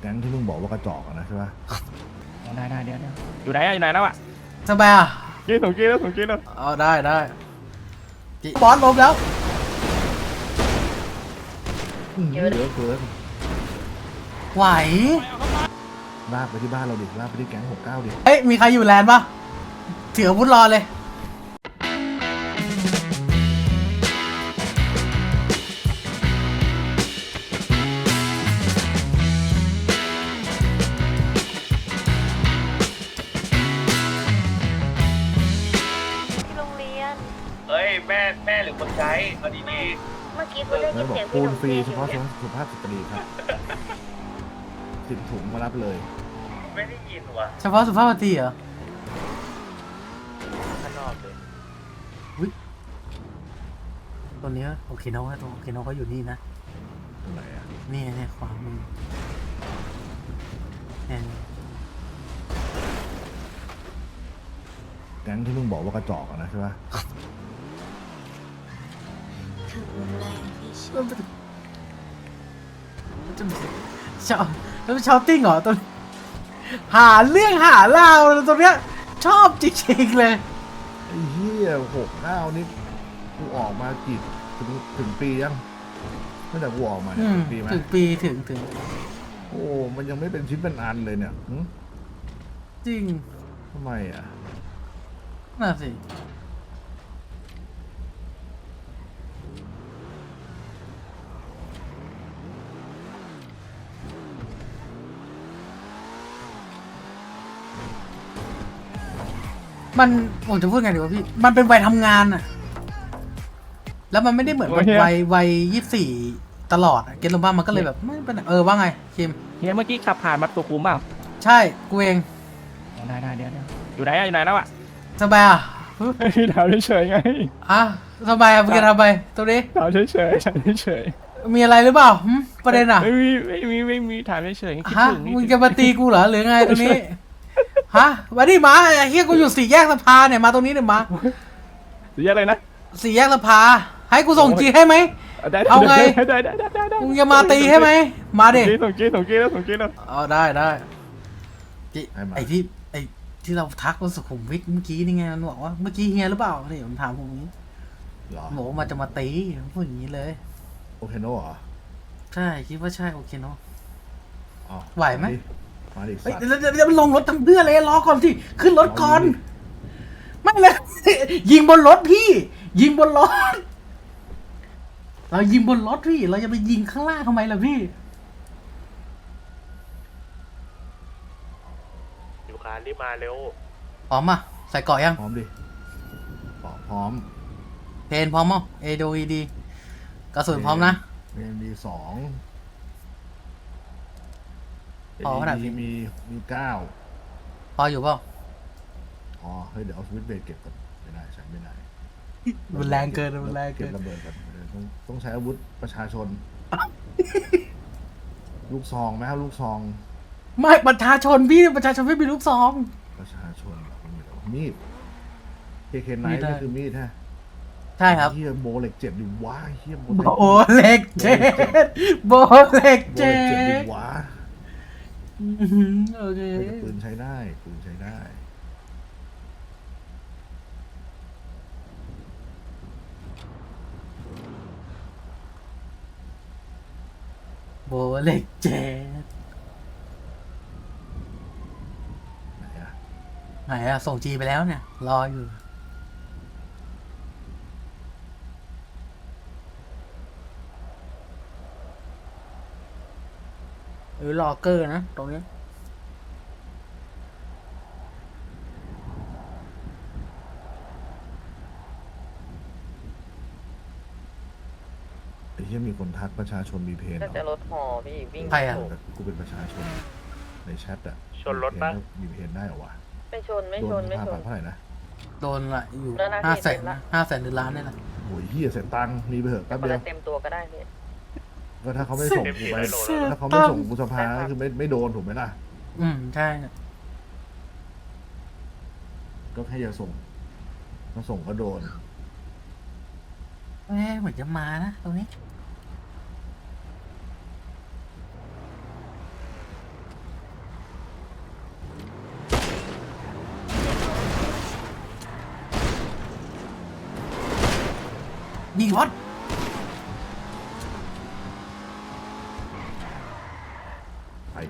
แก๊งที่มึงบอกว่ากระจอกอะนะใช่ปะได้ได้เดี๋ยวเดี๋ยวอยู่ไหนอะอยู่ไหนแล้วอะสบายอะกินส่งกินแล้วส่งกินแล้วเอาได้ได้จิบอสล้มแล้ว อื้อเยอะเกินไหว ลากไปที่บ้านเราดิลากไปที่แก๊งหกเก้าดิเอ้ยมีใครอยู่แลนด์ปะถืออาวุธรอเลย ใช้เอาดีเมื่อกี้กูได้แล้ยิวนบอกเสียงปูพี่หนนุ่มฟรีเรียนเฉอยู่พาะเนี่ยสุภาพสตรีครับสิบถุงมารับเลย ๆไม่ได้ยินว่ะเฉพาะสุภาพสตรีเหรอ ข้างนอกเลยตัวเนี้ยโอเคโนะตัวโอเคโนะเขาอยู่นี่นะ ตรงไหนอะนี่เนี่ยขวามือเนี่ยแก๊งที่มึงบอกว่ากระจอกอะนะใช่ปะ ชอบแล้วชอบติ้งเหรอตัวหาเรื่องหาราวตัวเนี้ยชอบจริงๆเลยไอ้เหี้ยหกเก้านี่กูออกมากี่ถึงถึงปียังตั้งแต่กูออกมาเนี่อืยมถึงปีไหมถึงปีถึงถึงโอ้มันยังไม่เป็นชิ้นเป็นอันเลยเนี่ยหึจริงทำไมอะน่าสิ มันผมจะพูดไงดีวะพี่ มันเป็นวัยทำงานอะแล้วมันไม่ได้เหมือนแบบวัยวัยยี่สี่ตลอดอะเกณฑ์ลงบ้ามันก็เลยแบบไม่เป็นไรเออว่าไงคิมเฮียเมื่อกี้ขับผ่านมาตัวคุมเปล่าใช่กูเองได้ได้เดี๋ยวเดี๋ยวอยู่ไหนอะอยู่ไหนแล้วอะสบายอะถามเฉยๆไงอะสบายอะมึงจะทำไปตัวนี้ถามเฉยๆถามเฉยมีอะไรหรือเปล่าหึๆประเด็นอะไม่มีไม่มีไม่มีถามเฉยๆคิดฮะถึงนี่มึงจะมาตีกูเหรอหรือไงตรงนี้ ฮะมาดิมาไอ้เฮียกูอยู่สี่แยกสภาเนี่ยมาตรงนี้เนี่ยมาเรียกอะไรนะสี่แยกสภา ให้กูส่งจีให้ไหมได้เอาไงได้ได้ได้ได้ได้มึงจะมาตีให้ไหมมาดิส่งกินส่งกินแล้วส่งกินแล้วเอาได้ได้จิไอ้ที่ไอ้ที่เราทักว่าสุขุมวิทเมื่อกี้นี่ไงมันบอกว่าเมื่อกี้เฮียหรือเปล่าเนี่ยผมถามผมอย่างนี้เหรอบอกว่ามันจะมาตีผมพูดอย่างนี้เลย โอเคโน่เหรอ ใช่ คิดว่าใช่โอเคเนาะอ้าวไหวไหม มาดิเฮ้ยสัตว์เดี๋ยวเดี๋ยวเดี๋ยวมันลงรถทำเพื่ออะไรรอก่อนสิ ขึ้นรถก่อน ไม่เลย ยิงบนรถพี่ ยิงบนรถ เรายิงบนรถพี่ เราจะไปยิงข้างล่างทำไมล่ะพี่อยู่คานรีบมาเร็ว พร้อมอะใส่เกาะยัง พร้อมดิบอกพร้อมเพนพร้อมมั้งเอโดอีดีกระสุนพร้อมนะ เอ็มดีสอง พอขนาดนี้ มีมีเก้าพออยู่เปล่าอ๋อเฮ้ยเดี๋ยวเอาสวิตช์เบรกเก็บก่อนไม่ได้ใช้ไม่ได้มันแรงเกินมันแรงเกินบระเบิดกันเออต้องต้องใช้อาวุธประชาชน ลูกซองไหมครับลูกซองไม่ประชาชนพี่ประชาชนไม่มีลูกซอง ประชาชนมีแต่ว่ามีดเคเคนไนมีท์ได้ นี่คือมีดฮะใช่ครับ เฮียโบเหล็กเจ็ดดิว้าเฮียโบเหล็กโบเล็กเจ็ดโบเล็กโบเจ็เหล็กเจ็ดดิดว้า อื้อหือโอเคเฮ้ยแต่ปืนใช้ได้ปืนใช้ได้ โบเล็กเจ็ดไหนอะไหนอะส่งจีไปแล้วเนี่ย รออยู่ หรือรอเกอร์นะ ตรงนี้ ไอ้เฮียมีคนทักประชาชนมีเพนเหรน่าจะอรถหอพี่วิ่งใครอะ ถูกแต่กูเป็นประชาชนในแชทอะชนรถปะ มีเพนได้เหรอวะไม่ชนไม่โดชนนไม่ค่าชปรันบเท่าไหร่นะโดนละอยู่แล้วนะห้าพี่แสนเป็นละ ห้าแสนหรือล้านนี่แหละโอ้ยเฮียเสียตังค์มีไปเถอะแป๊บคนเดียละว เต็มตัวก็ได้พี่ ก็ถ้าเขาไม่ส่งกูไปเสียถ้าเขาไม่ส่งกูสภาใช่ครับก็คือไม่ไม่โดนถูกไหมล่ะ อืมใช่ก็แค่อย่าส่งถ้าส่งก็โดน เอ๊ะเหมือนจะมานะตรงนี้ แ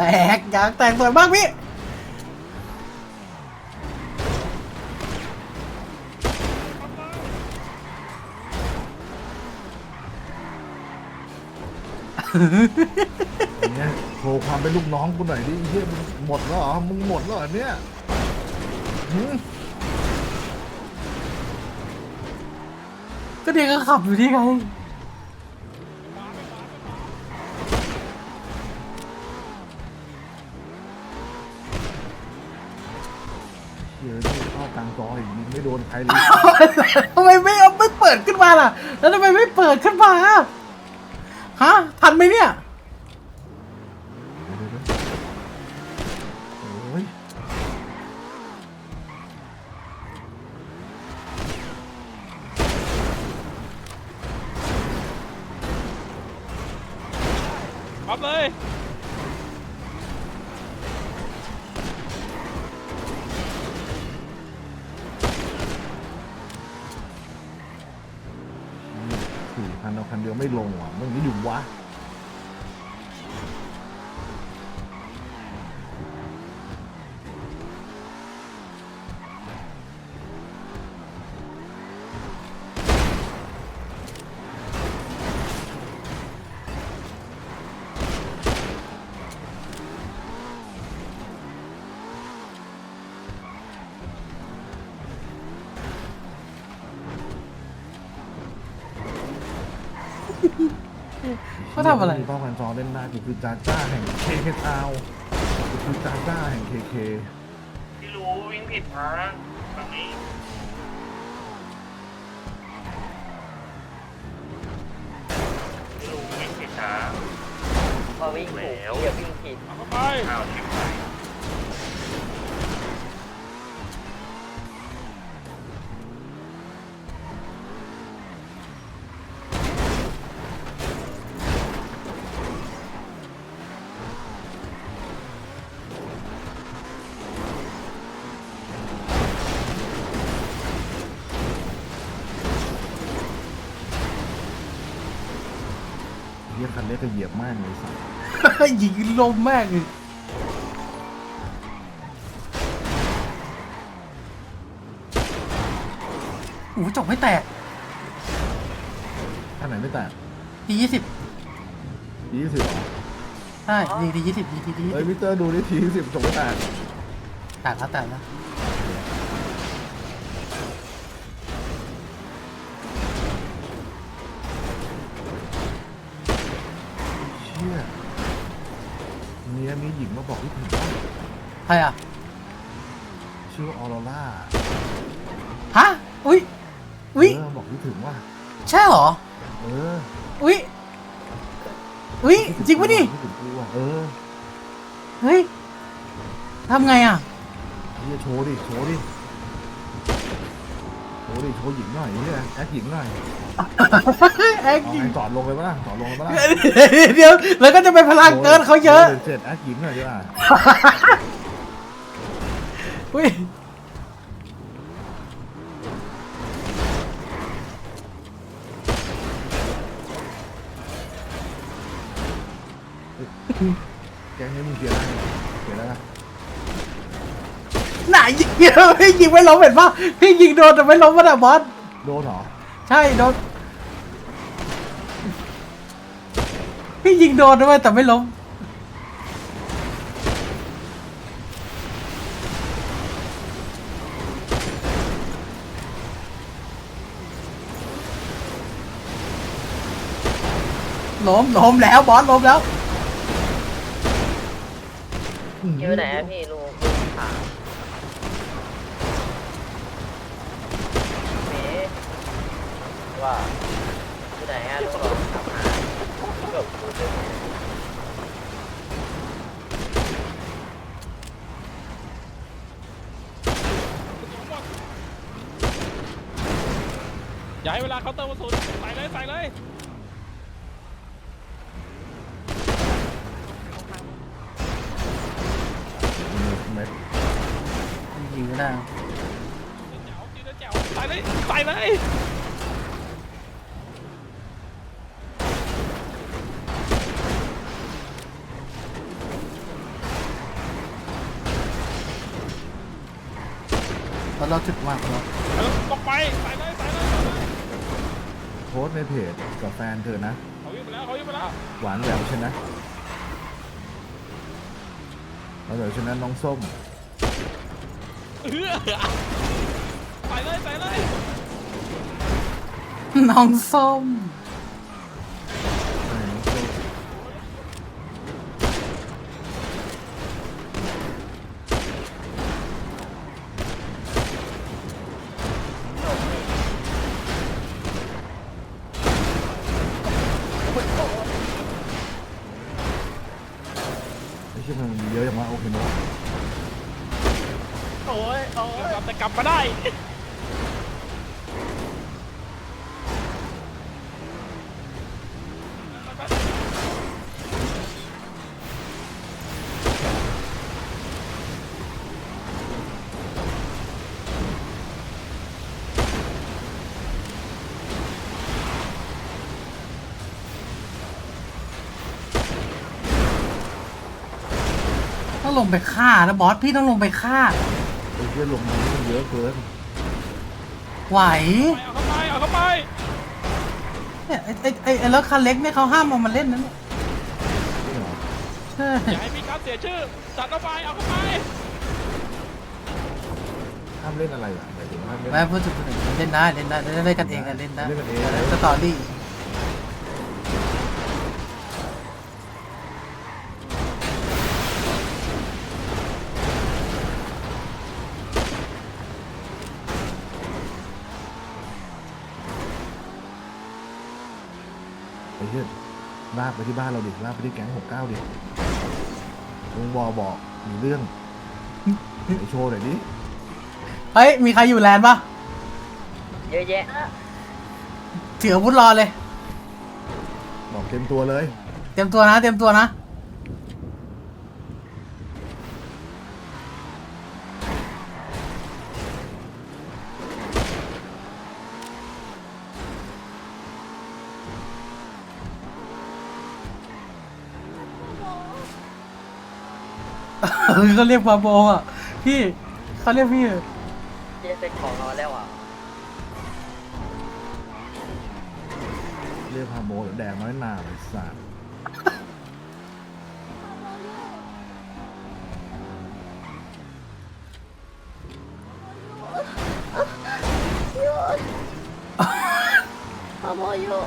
ตกอยากแตกสวยมากพี่อย่างเงี้ยโชว์ความเป็นลูกน้องกูหน่อยดิไอ้เฮียมึงหมดแล้วเหรอ มึงหมดแล้วเหรอเนี่ยหืม ก็เด็กก็ขับอยู่ที่ไงเฮียนี่เข้ากลางจออีกยิงไม่โดนใครเลยทำไมไม่เอาไม่เปิดขึ้นมาล่ะ แล้วทำไมไม่เปิดขึ้นมาฮะทันไหมเนี่ย ปับเลยสี่พันเอาคันเดียวไม่ลงว่ะมึงนี่อยู่วะ เขาทำอะไรมีเป้าพันจอเล่นได้กูคือจาจ้าแห่งเคเคทาวกูคือจาจ้าแห่งเคเคพี่รู้วิ่งผิดทางฝั่งนี้พี่รู้วิ่งผิดทางพอวิ่งถูกแล้วเดี๋ยววิ่งผิดเอาเข้าไปอ้าวชิบหาย ยิงลมแม่งเลยโอ้โหจบไม่แตกอันไหนไม่แตกทียี่สิบทีสิบหรอใช่ยิงทียี่สิบยิงทียี่เฮ้ยสิบมิสเตอร์ดูดิทีสิบจบไม่แตกแตกแล้วแตกแล้ว หญิงมาบอกที่ถึงว่าใครอะ ชื่อว่าออโรร่าฮะ อุ้ยอุ้ยเออบอกที่ถึงว่า ใช่เหรอ เอออุ้ยอุ้ยจริงปะนี่ที่ถึงกูอะเออเฮ้ยทำไงอะ เฮียโชว์ดิ โชว์ดิ โชว์ดิโชว์หญิงหน่อยเฮียแอคหญิงหน่อยแอคเอายิงไงจอดลงเลยปะล่ะจอดลงเลยปะล่ะเดี๋ยวแล้วก็จะไปพลังเกินเขาเยอะโชว์เจ็ดแอคหญิงหน่อยดีกว่าอุ้ยแกงนี้มึงเกลียดอะไรเกลียดอะไรนะไหนยิงพี่ ยิงไม่ล้มเห็นปะพี่ยิงโดนแต่ไม่ล้มวะนะบอสโดนเหรอ ใช่โดน พี่ยิงโดนด้วยแต่ไม่ล้ม ล้มล้มแล้วบอสล้มแล้ว อยู่ไหนอะพี่ลุ่าที่ไหนฮะต้องลองคือย่าให้เวลาเขาเติมกระสุนใส่เลยใส่เลยเมือยิงก็ได้ใส่เลยใส่เลย เพราะเราถึกมากเราเออตกไปใส่เลยใส่เลยใส่เลยโพสต์ในเพจกับแฟนเธอนะ เขาวิ่งไปแล้วเขาวิ่งไปแล้วหวานแหววใช่ไหมหวานแหววใช่ไหมน้องส้ม เออใส่เลยใส่เลยน้องส้ม อ้ยโอ้ยแต่กลับมาได้ต้องลงไปฆ่านะบอสพี่ต้องลงไปฆ่า ไอ้เชี่ยลงมานี่มันเยอะเกินไหว เอาเข้าไปเอาเข้าไปเนี่ยไอ้ไอ้ไอ้ไอ้รถคันเล็กเนี่ยเขาห้ามเอามาเล่นนะเนี่ยนี่เหรอใช่อย่าให้มีการเสียชื่อจัดเข้าไปเอาเข้าไปห้ามเล่นอะไรอะหมายถึงห้ามเล่น ไม่พูดถึงเล่นได้เล่นได้เล่นได้กันเองกันเล่นได้เล่นกันเอง สตอรี่ ลากไปที่บ้านเราดิลากไปที่แก๊งหกเก้าดิลุงบอบอกมีเรื่องไอโชว์หน่อยดิเฮ้ย มีใครอยู่แลนด์ปะเยอะแยะถืออาวุธรอเลย บอกเต็มตัวเลย เตรียมตัวนะ เตรียมตัวนะ เขาเรียกพาโบอะ พี่เขาเรียกพี่เจ๊เซ็ตของเราแล้วอะเรียกพาโมแดงน้อยหนาไอ้สัตว์ขโมยอยู่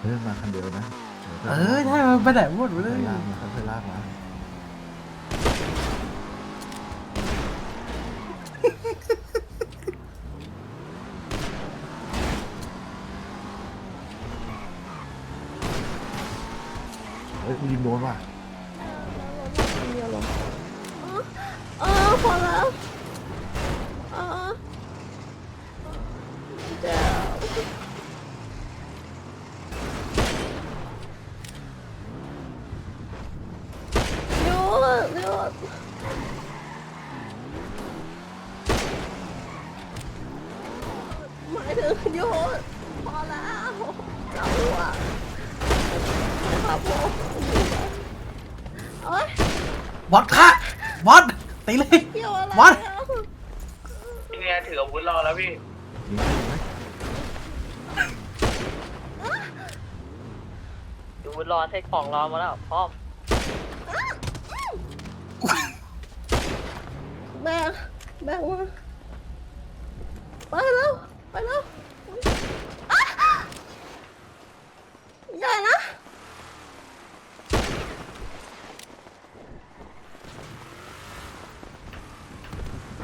เฮ้ยมาคัน เดียวนะเออใช่มันไปไหนหมดไปเลค่ยอยลากมาค่อยๆลากมาเฮ้ยกูยิงโดนว่ะ คนเดียวเหรออ๋ออ๋อพอแล้วอ๋อเดี๋ยวหยุดหยุดหมาย ถึงหยุดพอแล้วเราอะครับผมโอ๊ยบอสค่ะบอสตีเลยเกี่ยวอะไรวัดอะพี่เนี่ยถืออาวุธรอแล้วพี่ยิงได้ไหมดูรอเซ็ตของรอมาแล้วพร้อมแบกแบกมาไปแล้วไปแล้วอะ ใหญ่นะ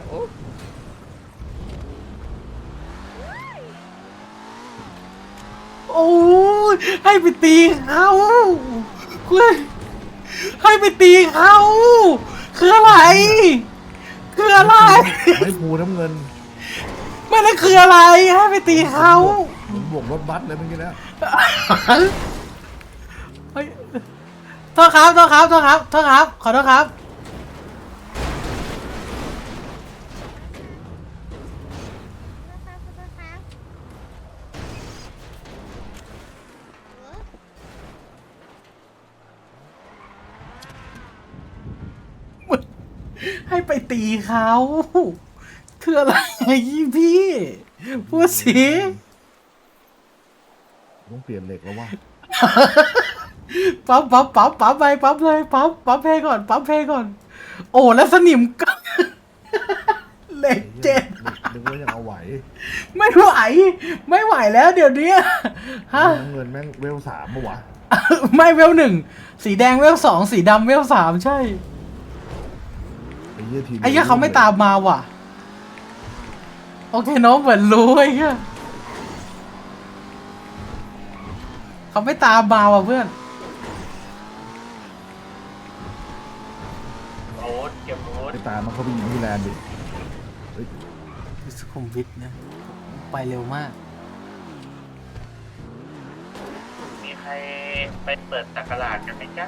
โอ้โอ้ยให้ไปตีเขาคุณให้ไปตีเขาคืออะไรคืออะไร ไม่ภูน้ำเงิน ไม่นั่นคืออะไรให้ไปตีเขามึง บวกรถบัสเลยเมื่อกี้นะเฮ้ยโทษครับโทษครับโทษครับโทษครับ ขอโทษครับให้ไปตีเขาคืออะไรพี่ พูดสิ ต้องเปลี่ยนเหล็กแล้วว่าปั๊มปั๊มปั๊มปั๊มไปปั๊มเลยปั๊มปั๊มเพลงก่อนปั๊มเพลงก่อน โอ้แล้วสนิมก็เหล็กเจ็ดนึกว่ายังเอาไหว ไม่ไหว ไม่ไหวแล้วเดี๋ยวนี้ฮะน้ำเงินแม่งเวลสามปะวะไม่เวลหนึ่งสีแดงเวลสองสีดำเวลสามใช่ไอ้เหี้ยทีไอ้เหี้ยเขาไม่ตามมาว่ะ โอเคน้องเหมือนรู้ไอ้เหี้ย เขาไม่ตามมาว่ะเพื่อนโอ๊ตเก็บโอ๊ตไปตามมันเขาไปยิงที่แลนด์ดิเฮ้ยสุขุมวิทนะ ไปเร็วมาก มีใครไปเปิดตักกะลาดกันไหมจ๊ะ